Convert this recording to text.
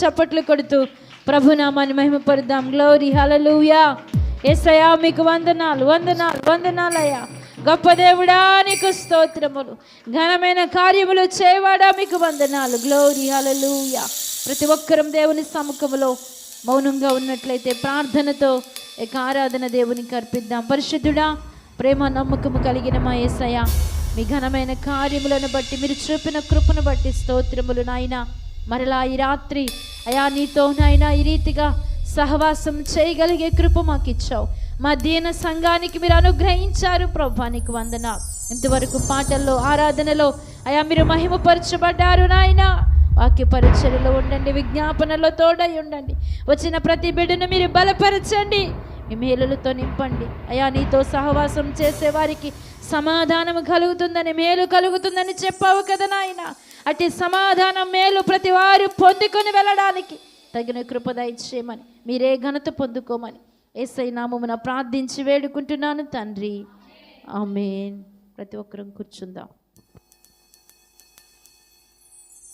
చప్పట్లు కొడుతూ ప్రభునామాన్ని మహిమపరుద్దాం. గ్లోరీ హలలుయా ఎస్సయా మీకు వందనాలు వందనాలు వందనాలయ్యా గొప్ప దేవుడా నీకు స్తోత్రములు. ఘనమైన కార్యములు చేయవాడా మీకు వందనాలు. గ్లోరీ హలలుయా ప్రతి ఒక్కరం దేవుని సముఖములో మౌనంగా ఉన్నట్లయితే ప్రార్థనతో ఇక ఆరాధన దేవునికి అర్పిద్దాం. పరిశుద్ధుడా ప్రేమ నమ్మకము కలిగిన మా ఏసయ మీ ఘనమైన కార్యములను బట్టి మీరు చూపిన కృపను బట్టి స్తోత్రములు నాయన. మరలా ఈ రాత్రి అయా నీతో నాయన ఈ రీతిగా సహవాసం చేయగలిగే కృప మాకు ఇచ్చావు మా దీన సంఘానికి మీరు అనుగ్రహించారు ప్రభా నీకు వందన ఇంతవరకు పాటల్లో ఆరాధనలో అయా మీరు మహిమపరచబడ్డారు నాయన. వాక్య పరిచయలో ఉండండి విజ్ఞాపనలో తోడై ఉండండి. వచ్చిన ప్రతి బిడ్డను మీరు బలపరచండి. మీ మేలులతో నింపండి. అయా నీతో సహవాసం చేసే వారికి సమాధానం కలుగుతుందని మేలు కలుగుతుందని చెప్పావు కదా నాయన. అటు సమాధానం మేలు ప్రతి వారు పొందుకొని వెళ్ళడానికి తగిన కృప దయచేయమని మీరే ఘనత పొందుకోమని ఏసై నామమున ప్రార్థించి వేడుకుంటున్నాను తండ్రి. ఆమెన్. ప్రతి ఒక్కరం కూర్చుందాం.